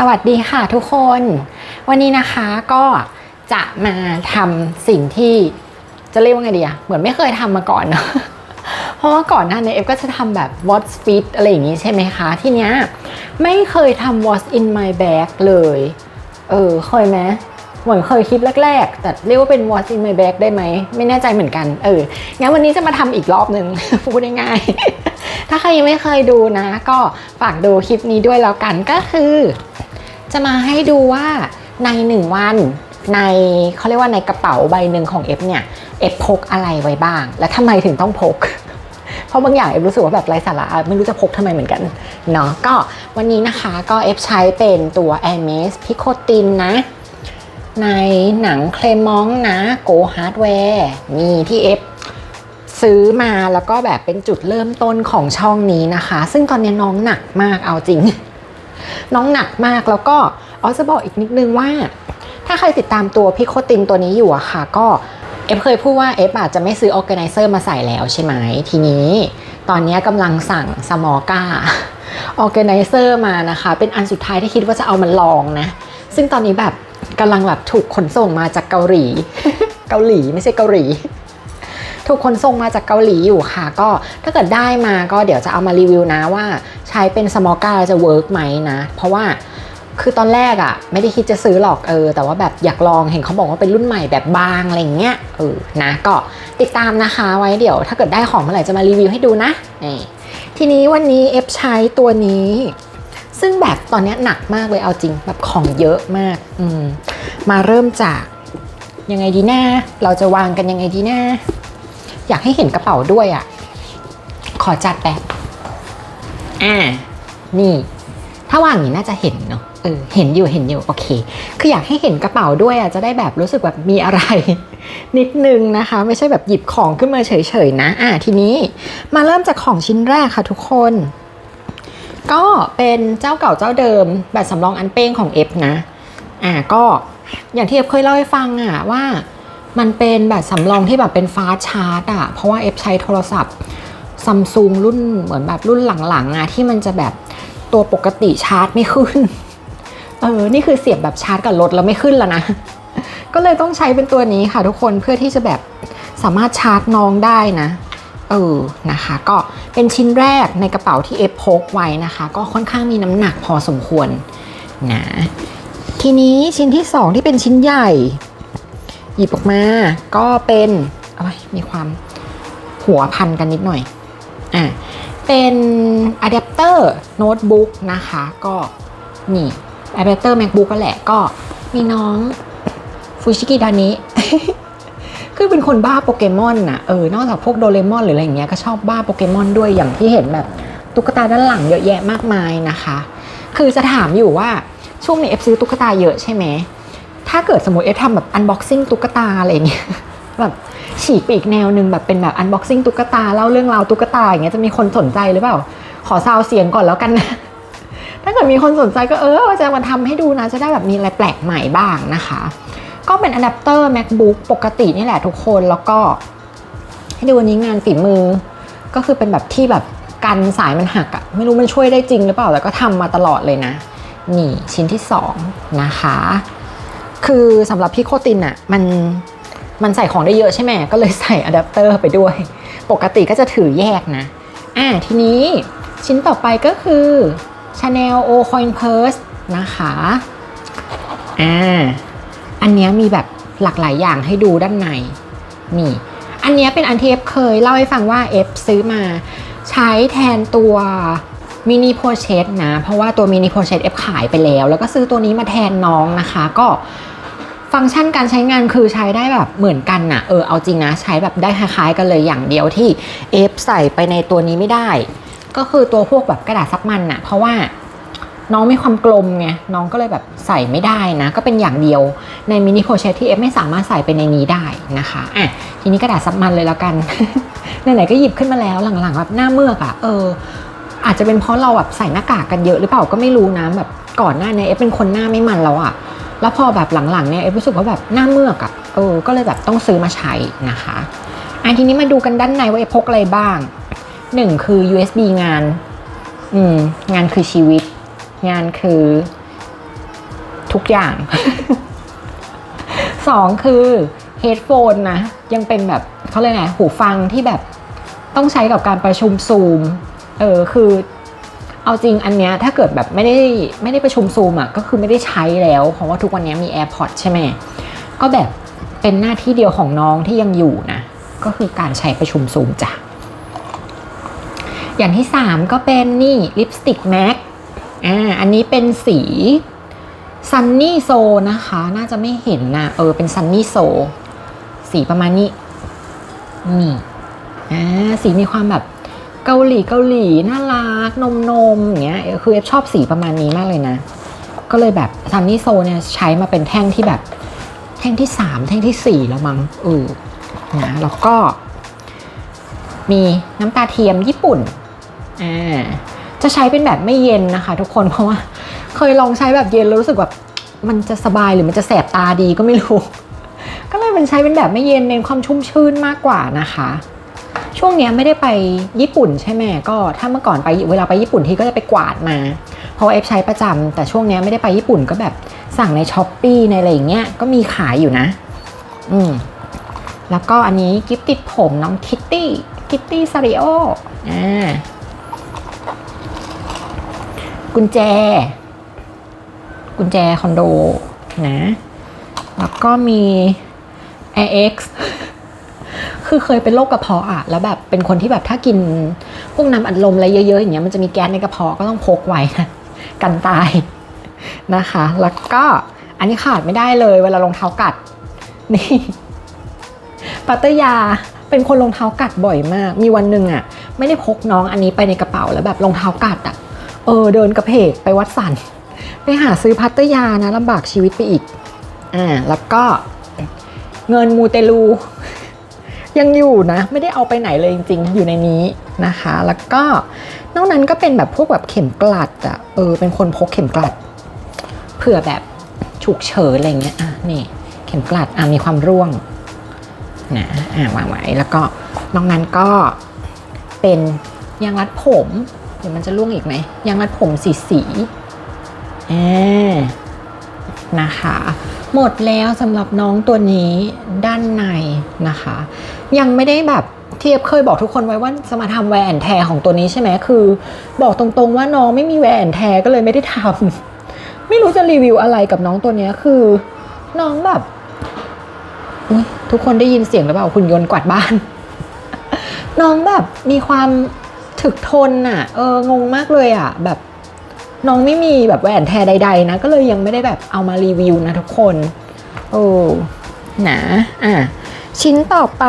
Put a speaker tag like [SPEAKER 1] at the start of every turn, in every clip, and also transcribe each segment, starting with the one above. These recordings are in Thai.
[SPEAKER 1] สวัสดีค่ะทุกคน วันนี้นะคะก็จะมาทำสิ่งที่จะเรียกว่าไงดีอะเหมือนไม่เคยทำมาก่อนเนาะเพราะว่าก่อนหน้านี้เอฟก็จะทำแบบ what's fit อะไรอย่างงี้ใช่ไหมคะ ทีเนี้ยไม่เคยทำ what's in my bag เลย เออเคยไหม เหมือนเคยคลิปแรก ๆ แต่เรียกว่าเป็น what's in my bag ได้ไหม ไม่แน่ใจเหมือนกัน เออ งั้นวันนี้จะมาทำอีกรอบหนึ่งพูดง่ายๆ ถ้าใครยังไม่เคยดูนะ ก็ฝากดูคลิปนี้ด้วยแล้วกันก็คือ จะมาให้ดูว่าในหนึ่งวันในเขาเรียกว่าในกระเป๋าใบหนึ่งของเอฟเนี่ยเอฟพกอะไรไว้บ้าง และทำไมถึงต้องพกเพราะบางอย่างเอฟรู้สึกว่าแบบไร้สาระไม่รู้จะพกทำไมเหมือนกันเนาะก็วันนี้นะคะก็เอฟใช้เป็นตัว a i r m e s p i c o t i n นะ ในหนังเคลมองนะ Go Hardware นี่ที่เอฟซื้อมาแล้วก็แบบเป็นจุดเริ่มต้นของช่องนี้นะคะ ซึ่งตอนนี้น้องหนักมากเอาจริง น้องหนักมากแล้วก็อ๋อจะบอกอีกนิดนึงว่า ถ้าใครติดตามตัวพิโคตินตัวนี้อยู่อะค่ะ ก็เอฟเคยพูดว่าเอฟอาจจะไม่ซื้อออ g a แก z นเซอร์มาใส่แล้วใช่ไหมทีนี้ตอนนี้กำลังสั่งสมอก้าออ g a แก z นเซอร์มานะคะ เป็นอันสุดท้ายที่คิดว่าจะเอามันลองนะ ซึ่งตอนนี้แบบ กำลังแบบถูกขนส่งมาจากเกาหลี เกาหลีไม่ใช่เกาหลี ถูกขนส่งมาจากเกาหลีอยู่ค่ะ ก็ถ้าเกิดได้มาก็เดี๋ยวจะเอามารีวิวนะว่าใช้เป็นสมอก้าจะเวิร์กไหมนะ เพราะว่าคือตอนแรกอะ่ะ ไม่ได้คิดจะซื้อหรอกเออ แต่ว่าแบบอยากลองเห็นเขาบอกว่าเป็นรุ่นใหม่แบบบางอะไรอย่างเงี้ยเออนะก็ติดตามนะคะไว้เดี๋ยว ถ้าเกิดได้ของเมื่อไหร่จะมารีวิวให้ดูนะนี่ทีนี้วันนี้เอฟใช้ตัวนี้ ซึ่งแบบตอนนี้หนักมากเลยเอาจริงแบบของเยอะมากอืมมาเริ่มจากยังไงดีนะเราจะวางกันยังไงดีนะอยากให้เห็นกระเป๋าด้วยอะ่ะ ขอจัดแบบอ่านี่ ถ้าวางอย่างนี้น่าจะเห็นเนาะเออเห็นอยู่เห็นอยู่โอเค คืออยากให้เห็นกระเป๋าด้วยอะจะได้แบบรู้สึกแบบมีอะไร นิดนึงนะคะ ไม่ใช่แบบหยิบของขึ้นมาเฉยๆนะ อ่าทีนี้มาเริ่มจากของชิ้นแรกค่ะทุกคน ก็เป็นเจ้าเก่าเจ้าเดิมแบบสำรองอันเป้งของเอฟนะ อ่าก็อย่างที่เอฟเคยเล่าให้ฟังอะว่ามันเป็นแบบสำรองที่แบบเป็นฟาสชาร์จอะเพราะว่าเอฟใช้โทรศัพท์ซัมซุงรุ่นเหมือนแบบรุ่นหลังๆอะที่มันจะแบบตัวปกติชาร์จไม่ขึ้น เออ นี่คือเสียบแบบชาร์จกับรถแล้วไม่ขึ้นแล้วนะ ก็เลยต้องใช้เป็นตัวนี้ค่ะทุกคนเพื่อที่จะแบบสามารถชาร์จน้องได้นะ เออนะคะ ก็เป็นชิ้นแรกในกระเป๋าที่เอฟพกไว้นะคะ ก็ค่อนข้างมีน้ำหนักพอสมควรนะทีนี้ชิ้นที่สองที่เป็นชิ้นใหญ่ หยิบออกมาก็เป็นโอ้มีความหัวพันกันนิดหน่อยอะเป็นอะแดปเตอร์โน้ตบุ๊กนะคะ ก็นี่อะแดปเตอร์ macbook ก็แหละก็มีน้องฟูชิกิดานิ คือเป็นคนบ้าโปเกมอนน่ะเออนอกจากพวกโดเรมอนหรืออะไรอย่างเงี้ยก็ชอบบ้าโปเกมอนด้วยอย่างที่เห็นแบบตุ๊กตาด้านหลังเยอะแยะมากมายนะคะ คือจะถามอยู่ว่าช่วงนี้เอฟซื้อตุ๊กตาเยอะใช่ไหมถ้าเกิดสมมติเอฟทำแบบอันบ็อกซิ่งตุ๊กตาอะไรเงี้ยแบบฉีกไปอีกแนวหนึ่งแบบเป็นแบบอันบ็อกซิ่งตุ๊กตาเล่าเรื่องราวตุ๊กตาอย่างเงี้ยจะมีคนสนใจหรือเปล่า ขอซาวเสียงก่อนแล้วกันนะถ้าเกิดมีคนสนใจก็เออจะมาทำให้ดูนะจะได้แบบมีอะไรแปลกใหม่บ้างนะคะ ก็เป็นอะแดปเตอร์ macbook ปกตินี่แหละทุกคนแล้วก็ ให้ดูวันนี้งานฝีมือ ก็คือเป็นแบบที่แบบกันสายมันหักอะไม่รู้มันช่วยได้จริงหรือเปล่าแต่ก็ทำมาตลอดเลยนะ นี่ชิ้นที่สองนะคะ คือสำหรับพี่โคตินอะมันมันใส่ของได้เยอะใช่ไหมก็เลยใส่อะแดปเตอร์ไปด้วย ปกติก็จะถือแยกนะ อ่าทีนี้ชิ้นต่อไปก็คือ Chanel O Coin Purse นะคะ อ่า อันนี้มีแบบหลากหลายอย่างให้ดูด้านในนี่ อันนี้เป็นอันที่เอฟเคยเล่าให้ฟังว่าเอฟซื้อมาใช้แทนตัวมินิโพเชตนะ เพราะว่าตัวมินิโพเชตเอฟขายไปแล้ว แล้วก็ซื้อตัวนี้มาแทนน้องนะคะ ก็ฟังก์ชันการใช้งานคือใช้ได้แบบเหมือนกันนะเออเอาจริงนะ ใช้แบบได้คล้ายๆกันเลยอย่างเดียวที่เอฟใส่ไปในตัวนี้ไม่ได้ ก็คือตัวพวกแบบกระดาษซับมันนะเพราะว่า น้องมีความกลมไงน้องก็เลยแบบใส่ไม่ได้นะ ก็เป็นอย่างเดียวในมินิโพเชตที่เอฟไม่สามารถใส่ไปในนี้ได้นะคะอะทีนี้กระดาษซับมันเลยแล้วกันไหนๆก็หยิบขึ้นมาแล้วหลังๆแบบหน้าเมือกอะ่ะเออ อาจจะเป็นเพราะเราแบบใส่หน้ากากกันเยอะหรือเปล่าก็ไม่รู้นะแบบก่อนหน้านี้เอฟเป็นคนหน้าไม่มันแล้วอะ่ะแล้วพอแบบหลังๆเนี่ยเอฟรู้สึกว่าแบบหน้าเมือกอะ่ะเออก็เลยแบบต้องซื้อมาใช้นะคะอะทีนี้มาดูกันด้านในว่าเอฟพกอะไรบ้างหนึ่งคือ USB งานอืมงานคือชีวิต งานคือทุกอย่าง สองคือเฮดโฟนนะ ยังเป็นแบบเขาเรียกไงหูฟังที่แบบต้องใช้กับการประชุมซูม เออคือเอาจริงอันเนี้ยถ้าเกิดแบบไม่ได้ไม่ได้ประชุมซูมอะก็คือไม่ได้ใช้แล้ว เพราะว่าทุกวันนี้มี AirPods ใช่ไหมก็แบบเป็นหน้าที่เดียวของน้องที่ยังอยู่นะ ก็คือการใช้ประชุมซูมจ้ะอย่างที่ 3 ก็เป็นนี่ลิปสติกแม็ก อ่าอันนี้เป็นสีซันนี่โซนะคะ น่าจะไม่เห็นนะ เออ เป็นซันนี่โซ สีประมาณนี้ นี่ อ่า สีมีความแบบเกาหลีเกาหลี น่ารัก นมนมอย่างเงี้ย คือเอฟชอบสีประมาณนี้มากเลยนะ ก็เลยแบบซันนี่โซเนี่ยใช้มาเป็นแท่งที่แบบ แท่งที่3แท่งที่สี่แล้วมั้งเออนะ แล้วก็ มีน้ำตาเทียมญี่ปุ่น อ่า จะใช้เป็นแบบไม่เย็นนะคะ ทุกคนเพราะว่าเคยลองใช้แบบเย็นแล้วรู้สึกแบบมันจะสบายหรือมันจะแสบตาดีก็ไม่รู้ ก็เลยเป็นใช้เป็นแบบไม่เย็นเน้นความชุ่มชื่นมากกว่านะคะ ช่วงนี้ไม่ได้ไปญี่ปุ่นใช่ไหมก็ถ้าเมื่อก่อนไปเวลาไปญี่ปุ่นที่ก็จะไปกวาดมา เพราะเอฟใช้ประจำแต่ช่วงนี้ไม่ได้ไปญี่ปุ่นก็แบบสั่งในช้อปปี้ในอะไรอย่างเงี้ยก็มีขายอยู่นะ อืมแล้วก็อันนี้กิฟติดผมน้องคิตตี้คิตตี้ซาริโออ่า กุญแจ กุญแจคอนโดนะ แล้วก็มี AX คือเคยเป็นโรคกระเพาะอะแล้วแบบเป็นคนที่แบบถ้ากินพวกน้ำอัดลมอะไรเยอะๆอย่างเงี้ยมันจะมีแก๊สในกระเพาะก็ต้องพกไว้นะกันตายนะคะ แล้วก็อันนี้ขาดไม่ได้เลย เวลารองเท้ากัด นี่ปัตเตอยาเป็นคนรองเท้ากัดบ่อยมาก มีวันหนึ่งอะไม่ได้พกน้องอันนี้ไปในกระเป๋าแล้วแบบรองเท้ากัดอะ เออเดินกระเพกไปวัดสัน ไปหาซื้อพัตตยานะลำบากชีวิตไปอีกอ่าแล้วก็เงินมูเตลู ยังอยู่นะ ไม่ได้เอาไปไหนเลยจริง ๆ อยู่ในนี้นะคะ แล้วก็นอกนั้นก็เป็นแบบพวกแบบเข็มกลัดอะเออเป็นคนพกเข็มกลัดเผื่อแบบฉุกเฉินอะไรเงี้ยอะนี่เข็มกลัดอะมีความร่วงนะอ่าวางไว้แล้วก็นอกนั้นก็เป็นยางรัดผม ดี๋ยวมันจะร่วงอีกไหมยางรัดผมสีสีอ่านะคะ หมดแล้วสำหรับน้องตัวนี้ด้านในนะคะ ยังไม่ได้แบบที่เอฟเคยบอกทุกคนไว้ว่าจะมาทำแวร์แอนแทร์ของตัวนี้ใช่ไหมคือ บอกตรงๆว่าน้องไม่มีแวร์แอนแทร์ก็เลยไม่ได้ทำไม่รู้จะรีวิวอะไรกับน้องตัวเนี้ยคือ น้องแบบอุ๊ยทุกคนได้ยินเสียงหรือเปล่าคุณยนต์กวาดบ้าน น้องแบบมีความึกทนน่ะเอองงมากเลยอะแบบน้องไม่มีแบบแหวนแทใด ๆ นะ ก็เลยยังไม่ได้แบบเอามารีวิวนะทุกคนโอ้นะอะชิ้นต่อไป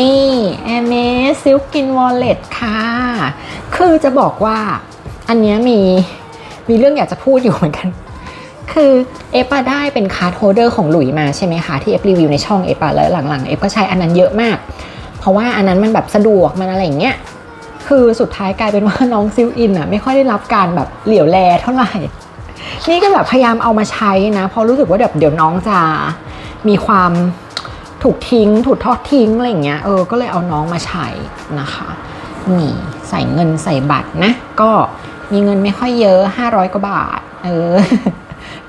[SPEAKER 1] นี่ a m a z Silkin Wallet ค่ะ คือจะบอกว่าอันนี้มีมีเรื่องอยากจะพูดอยู่เหมือนกัน คือเอฟอะได้เป็นคาร์ดโฮเดอร์ของหลุยมาใช่ไหมคะ ที่เอฟรีวิวในช่องเอฟอะแล้วหลังๆเอฟก็ใช้อันนั้นเยอะมาก เพราะว่าอันนั้นมันแบบสะดวกมันอะไรอย่างเงี้ยคือสุดท้ายกลายเป็นว่าน้องซิลอินอะไม่ค่อยได้รับการแบบเหลียวแลเท่าไหร่ นี่ก็แบบพยายามเอามาใช้นะ เพราะรู้สึกว่าเดี๋ยวเดี๋ยวน้องจะมีความถูกทิ้ง ถูกทอดทิ้งอะไรอย่างเงี้ยเออก็เลยเอาน้องมาใช้นะคะนี่ใส่เงินใส่บัตรนะ ก็มีเงินไม่ค่อยเยอะ 500 กว่าบาท เออ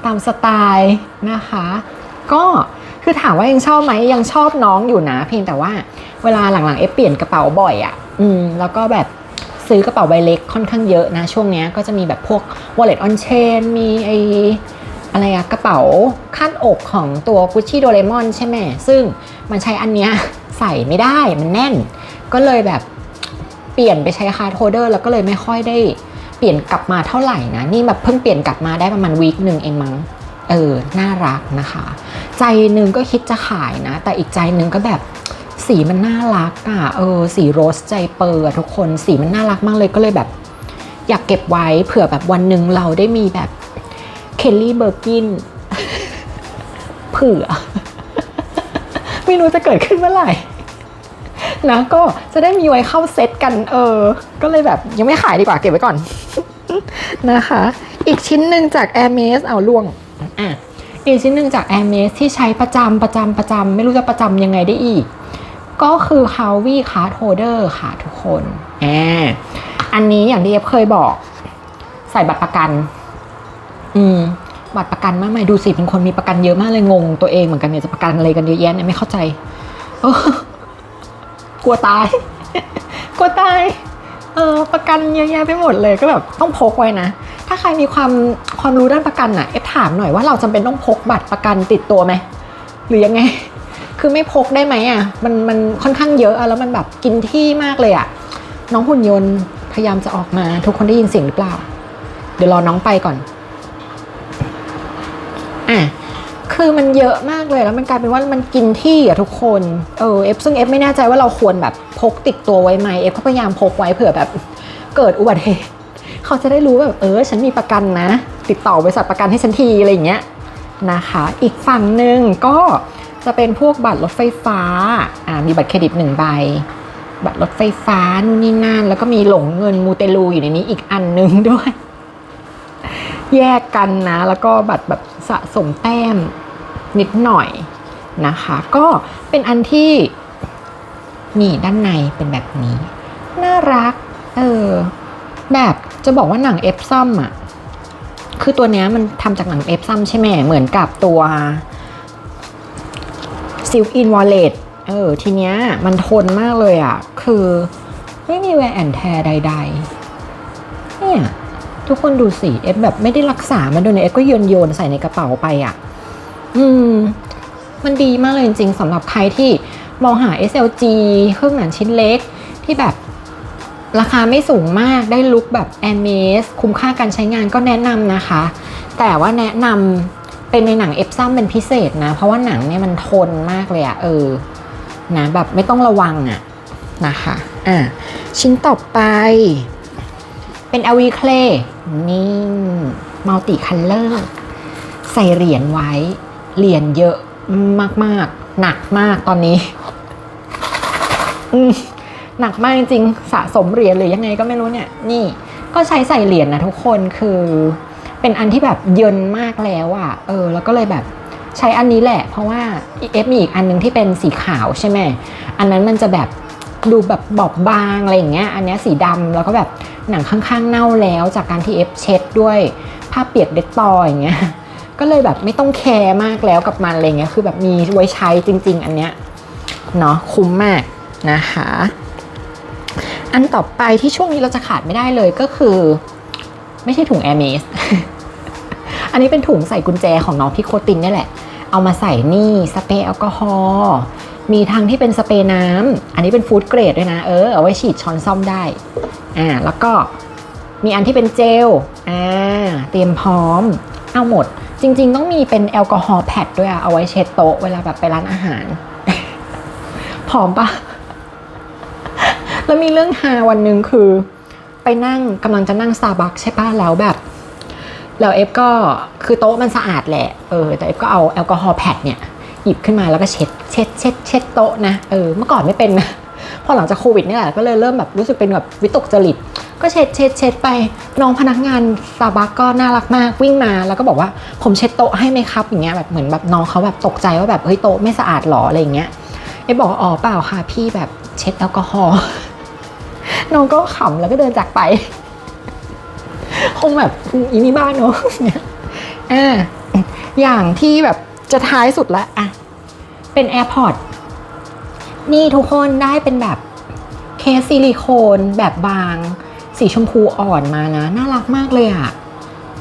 [SPEAKER 1] ตามสไตล์นะคะ ก็ คือถามว่ายังชอบไหมยังชอบน้องอยู่นะ เพียงแต่ว่าเวลาหลังๆเอฟเปลี่ยนกระเป๋าบ่อยอะ่ะ อืม แล้วก็แบบซื้อกระเป๋าใบเล็กค่อนข้างเยอะนะ ช่วงเนี้ยก็จะมีแบบพวก wallet on chain มีไออะไรอะกระเป๋าคาดอกของตัว Gucci Doraemon ใช่ไหมซึ่งมันใช้อันเนี้ยใส่ไม่ได้มันแน่น ก็เลยแบบเปลี่ยนไปใช้คาร์ดโฮลเดอร์แล้วก็เลยไม่ค่อยได้เปลี่ยนกลับมาเท่าไหร่นะ นี่แบบเพิ่งเปลี่ยนกลับมาได้ประมาณวีคหนึ่งเองมั้ง เออ น่ารักนะคะ ใจหนึ่งก็คิดจะขายนะ แต่อีกใจหนึ่งก็แบบสีมันน่ารักอะ เออ สีโรสใจเปอร์อะทุกคน สีมันน่ารักมากเลยก็เลยแบบ อยากเก็บไว้เผื่อแบบวันหนึ่งเราได้มีแบบเคลลี่เบอร์กิน เผื่อ ไม่รู้จะเกิดขึ้นเมื่อไหร่นะก็จะได้มีไว้เข้าเซตกันเออ ก็เลยแบบยังไม่ขายดีกว่าเก็บไว้ก่อนนะคะ อีกชิ้นหนึ่งจาก a i r m e s เอาล่วง อะอีกชิ้นหนึ่งจาก a i r m e s ที่ใช้ประจำประจำประจำไม่รู้จะประจำยังไงได้อีก ก็คือ h o w i Card Holder ค่ะทุกคนอ่าอันนี้อย่างที่เอฟเคยบอก ใส่บัตรประกัน อืม บัตรประกันมากมายดูสิเป็นคนมีประกันเยอะมากเลยงงตัวเองเหมือนกันเนี่ยจะประกันอะไรกันเยอะแยะเนี่ยไม่เข้าใจกลัวตาย กลัวตาย เออประกันเยอะแยะไปหมดเลยก็แบบต้องพกไว้นะ ถ้าใครมีความความรู้ด้านประกันอะเอฟถามหน่อยว่าเราจำเป็นต้องพกบัตรประกันติดตัวไหมหรือยังไง คือไม่พกได้ไหมอะมันมันค่อนข้างเยอะอะแล้วมันแบบกินที่มากเลยอะน้องหุ่นยนต์พยายามจะออกมา ทุกคนได้ยินเสียงหรือเปล่า เดี๋ยวรอน้องไปก่อนอะคือมันเยอะมากเลยแล้วมันกลายเป็นว่ามันกินที่อะทุกคนเออเอฟซึ่งเอฟไม่แน่ใจว่าเราควรแบบพกติดตัวไว้ไหมเอฟก็พยายามพกไว้เผื่อแบบเกิดอุบัติเหตุ เขาจะได้รู้แบบเออฉันมีประกันนะ ติดต่อบริษัทประกันให้ฉันทีอะไรอย่างเงี้ยนะคะ อีกฝั่งหนึ่งก็จะเป็นพวกบัตรรถไฟฟ้าอ่ามีบัตรเครดิตหนึ่งใบ บัตรรถไฟฟ้านู่นนี่นั่น แล้วก็มีหลงเงินมูเตลูอยู่ในนี้อีกอันหนึงด้วย แยกกันนะ แล้วก็บัตรแบบสะสมแต้มนิดหน่อยนะคะ ก็เป็นอันที่นี่ด้านในเป็นแบบนี้ น่ารัก เออ แบบจะบอกว่าหนังเอฟซัมอะ คือตัวเนี้ยมันทำจากหนังเอฟซัมใช่ไหมเหมือนกับตัว Silk in Wallet เออ ทีเนี้ยมันทนมากเลยอะ คือไม่มีแวร์แอนแทร์ใด ๆ เนี่ย ทุกคนดูสิ เอฟแบบไม่ได้รักษามันโดยเอฟก็โยนโยนใส่ในกระเป๋าไปอะ อืม มันดีมากเลยจริงๆสำหรับใครที่มองหา SLG เครื่องหนังชิ้นเล็กที่แบบ ราคาไม่สูงมากได้ลุคแบบ a m a z คุ้มค่าการใช้งานก็แนะนำนะคะ แต่ว่าแนะนำเป็นในหนังเอฟซัมเป็นพิเศษนะ เพราะว่าหนังเนี่ยมันทนมากเลยอะเออนะแบบไม่ต้องระวังอะนะคะอะชิ้นต่อไป เป็น LV Clay นี่มัลติคัลเลอร์ใส่เหรียญไว้ เหรียญเยอะมากๆ หนักมากตอนนี้ อืม หนักมากจริงๆสะสมเหรียญหรือยังไงก็ไม่รู้เนี่ย นี่ก็ใช้ใส่เหรียญนะทุกคนคือเป็นอันที่แบบเยินมากแล้วอะ่ะเออแล้วก็เลยแบบใช้อันนี้แหละ เพราะว่าเอฟมีอีกอันนึงที่เป็นสีขาวใช่ไหมอันนั้นมันจะแบบดูแบบบอบบางอะไรอย่างเงี้ยอันนี้สีดำแล้วก็แบบหนังข้างๆเน่าแล้วจากการที่เอฟเช็ดด้วยผ้าเปียกเด็ดตออย่างเงี้ยก็เลยแบบไม่ต้องแคร์มากแล้วกับมันอะไรเงี้ยคือแบบมีไว้ใช้จริง ๆ อันเนี้ยเนาะคุ้มมากนะคะ อันต่อไปที่ช่วงนี้เราจะขาดไม่ได้เลยก็คือ ไม่ใช่ถุงแอร์เมสอันนี้เป็นถุงใส่กุญแจของน้องพี่โคตินนี่แหละ เอามาใส่นี่สเปรย์แอลกอฮอล์มีทางที่เป็นสเปรย์น้ำ อันนี้เป็นฟู้ดเกรดด้วยนะ เออ เอาไว้ฉีดช้อนซ่อมได้ อ่า แล้วก็มีอันที่เป็นเจล อ่า เตรียมพร้อม เอาหมด จริง ๆ ต้องมีเป็นแอลกอฮอล์แพดด้วยอะเอาไว้เช็ดโต๊ะเวลาแบบไปร้านอาหาร พร้อมปะ แล้วมีเรื่องฮาวันหนึ่งคือ ไปนั่งกำลังจะนั่งซาบักใช่ปะแล้วแบบแล้วเอฟก็คือโต๊ะมันสะอาดแหละเออแต่เอฟก็เอาแอลกอฮอล์แพดเนี่ยหยิบขึ้นมาแล้วก็เช็ดเช็ดเช็ดเช็ดโต๊ะนะเออเมื่อก่อนไม่เป็นนะพอหลังจากโควิดนี่แหละก็เลยเริ่มแบบรู้สึกเป็นแบบวิตกจริต ก็เช็ดเช็ดเช็ดไปน้องพนักงานซาบักก็น่ารักมากวิ่งมา แล้วก็บอกว่าผมเช็ดโต๊ะให้ไหมครับอย่างเงี้ยแบบเหมือนแบบน้องเขาแบบตกใจว่าแบบเฮ้ยโต๊ะไม่สะอาดหรออะไรเงี้ยเอฟบอกอ๋อเปล่าค่ะพี่แบบเช็ดแอลกอฮอล์ น้องก็ขำแล้วก็เดินจากไป คงแบบอีนี่บ้านเนอะเนี่ยอ่าอย่างที่แบบจะท้ายสุดละอะ เป็น AirPod นี่ทุกคนได้เป็นแบบเคสซิลิโคนแบบบาง สีชมพูอ่อนมานะ น่ารักมากเลยอะ่ะ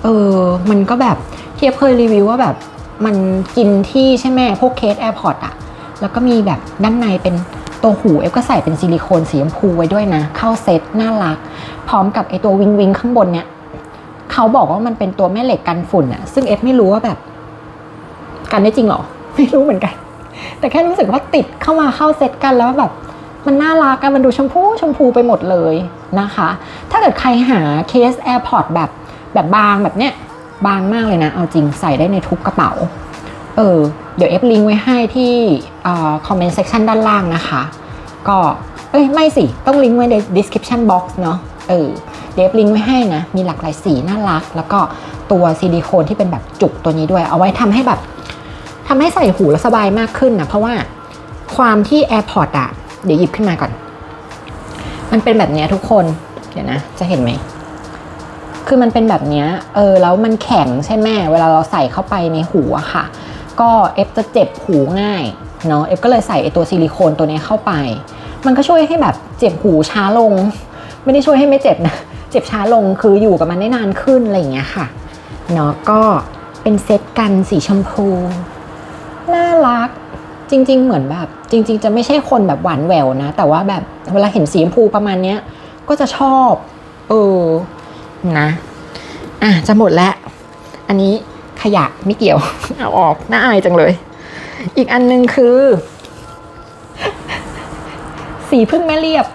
[SPEAKER 1] เออ มันก็แบบเทียบเคยรีวิวว่าแบบมันกินที่ใช่ไหมพวกเคส AirPod อะแล้วก็มีแบบด้านในเป็น ตัวหูเอฟก็ใส่เป็นซิลิโคนสีชมพูไว้ด้วยนะ เข้าเซตน่ารัก พร้อมกับไอตัววิงวิงข้างบนเนี่ยเขาบอกว่ามันเป็นตัวแม่เหล็กกันฝุ่นอะซึ่งเอฟไม่รู้ว่าแบบ กันได้จริงเหรอ ไม่รู้เหมือนกัน แต่แค่รู้สึกว่าติดเข้ามาเข้าเซตกันแล้วแบบมันน่ารักกันมันดูชมพูชมพูไปหมดเลยนะคะ ถ้าเกิดใครหาเคส AirPod แบบแบบบางแบบเนี้ยบางมากเลยนะ เอาจริงใส่ได้ในทุกกระเป๋า เออเดี๋ยวเอฟลิงก์ไว้ให้ที่คอมเมนต์เซ c ชันด้านล่างนะคะ ก็เอ้ยไม่สิต้องลิงก์ไว้ใน description box เนาะเออเดี๋ยวเอฟลิงก์ไว้ให้นะ มีหลากหลายสีน่ารัก แล้วก็ตัวซิลิโคนที่เป็นแบบจุกตัวนี้ด้วย เอาไว้ทำให้แบบทำให้ใส่หูแล้วสบายมากขึ้นนะเพราะว่าความที่ AirPod อะเดี๋ยวหยิบขึ้นมาก่อน มันเป็นแบบนี้ทุกคน เดี๋ยวนะ จะเห็นไหม คือมันเป็นแบบนี้เออ แล้วมันแข็งใช่ไหมเวลาเราใส่เข้าไปในหูอะค่ะ ก็เอฟจะเจ็บหูง่ายเนาะเอฟก็เลยใส่ไอตัวซิลิโคนตัวนี้เข้าไป มันก็ช่วยให้แบบเจ็บหูช้าลง ไม่ได้ช่วยให้ไม่เจ็บนะ เจ็บช้าลงคืออยู่กับมันได้นานขึ้นอะไรอย่างเงี้ยค่ะเนาะก็เป็นเซตกันสีชมพู น่ารักจริง ๆ เหมือนแบบ จริง ๆ จะไม่ใช่คนแบบหวานแหววนะ แต่ว่าแบบเวลาเห็นสีชมพูประมาณเนี้ยก็จะชอบ เออนะ อะจะหมดแล้ว อันนี้ ขยะไม่เกี่ยว เอาออกน่าอายจังเลย อีกอันหนึงคือ สีพึ่งแม่เรียบ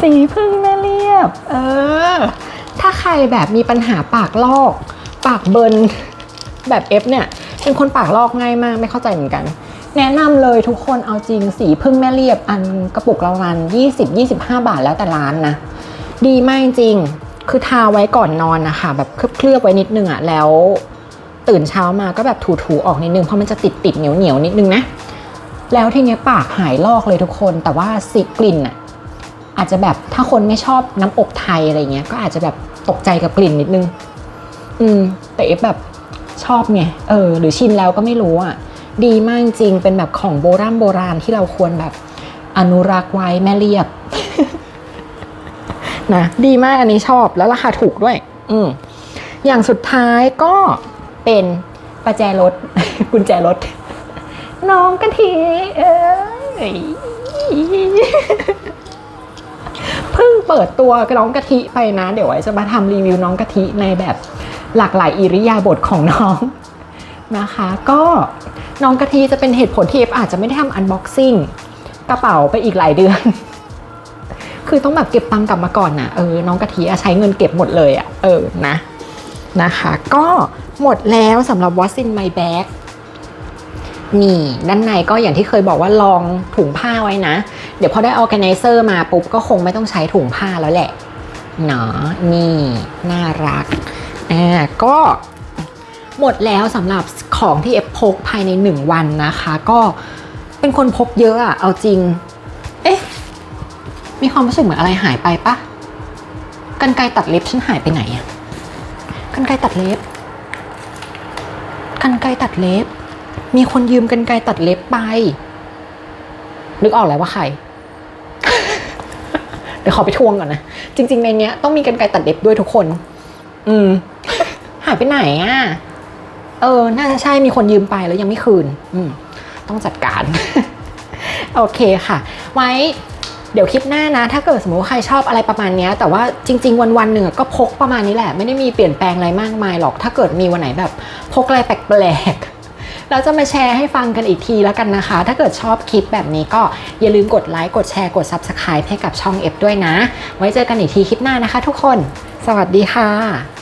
[SPEAKER 1] สีพึ่งแม่เรียบ เออ ถ้าใครแบบมีปัญหาปากลอก ปากเบิร์นแบบเอฟเนี่ย เป็นคนปากลอกง่ายมากไม่เข้าใจเหมือนกัน แนะนำเลยทุกคนเอาจริงสีพึ่งแม่เรียบ อันกระปุกละประมาณ20-25 บาทแล้วแต่ร้านนะ ดีมากจริง คือทาไว้ก่อนนอนนะคะแบบเคลือบไว้นิดนึงอะแล้วตื่นเช้ามาก็แบบถูๆออกนิดนึงเพราะมันจะติดติดเหนียวเหนียวนิดนึงนะแล้วทีเนี้ยปากหายลอกเลยทุกคน แต่ว่าสีกลิ่นอะอาจจะแบบถ้าคนไม่ชอบน้ำอบไทยอะไรเงี้ยก็อาจจะแบบตกใจกับกลิ่นนิดนึง อืม แต่เอฟแบบชอบไงเออ หรือชินแล้วก็ไม่รู้อะดีมากจริงเป็นแบบของโบราณโบราณที่เราควรแบบอนุรักษ์ไว้แม่เรียบ นะดีมากอันนี้ชอบแล้วราคาถูกด้วย อืมอย่างสุดท้ายก็เป็นประแจรถ กุญแจรถ น้องกะทิเอ้ยเพิ่งเปิดตัวน้องกะทิไปนะ เดี๋ยวไว้จะมาทำรีวิวน้องกะทิในแบบหลากหลายอิริยาบถของน้องนะคะ ก็น้องกะทิจะเป็นเหตุผลที่เอฟอาจจะไม่ได้ทำอันบ็อกซิ่งกระเป๋าไปอีกหลายเดือน คือต้องแบบเก็บตังค์กลับมาก่อนนะเออน้องกะทิใช้เงินเก็บหมดเลยอะเออนะนะคะ ก็หมดแล้วสำหรับ What's in my bag นี่ด้านในก็อย่างที่เคยบอกว่าลองถุงผ้าไว้นะ เดี๋ยวพอได้ organizer มาปุ๊บก็คงไม่ต้องใช้ถุงผ้าแล้วแหละเนาะนี่ น่ารักอ่าก็หมดแล้วสำหรับของที่เอฟพกภายในหนึ่งวันนะคะ ก็เป็นคนพกเยอะอะเอาจริง มีความรู้สึกเหมือนอะไรหายไปปะกันไกตัดเล็บฉันหายไปไหนอะกันไกตัดเล็บ กันไกตัดเล็บ มีคนยืมกันไกตัดเล็บไป นึกออกแล้วว่าใคร เดี๋ยวขอไปทวงก่อนนะ จริง ๆ ในเนี้ยต้องมีกันไกตัดเล็บด้วยทุกคน อืม หายไปไหนอะเออ น่าจะใช่มีคนยืมไปแล้วยังไม่คืน อืม ต้องจัดการ โอเคค่ะ ไว้ เดี๋ยวคลิปหน้านะ ถ้าเกิดสมมติว่าใครชอบอะไรประมาณนี้แต่ว่าจริง ๆ วันๆหนึ่งก็พกประมาณนี้แหละ ไม่ได้มีเปลี่ยนแปลงอะไรมากมายหรอก ถ้าเกิดมีวันไหนแบบพกอะไรแปลกๆเราจะมาแชร์ให้ฟังกันอีกทีแล้วกันนะคะ ถ้าเกิดชอบคลิปแบบนี้ก็อย่าลืมกดไลค์กดแชร์กด Subscribe ให้กับช่องเอฟด้วยนะ ไว้เจอกันอีกทีคลิปหน้านะคะ ทุกคน สวัสดีค่ะ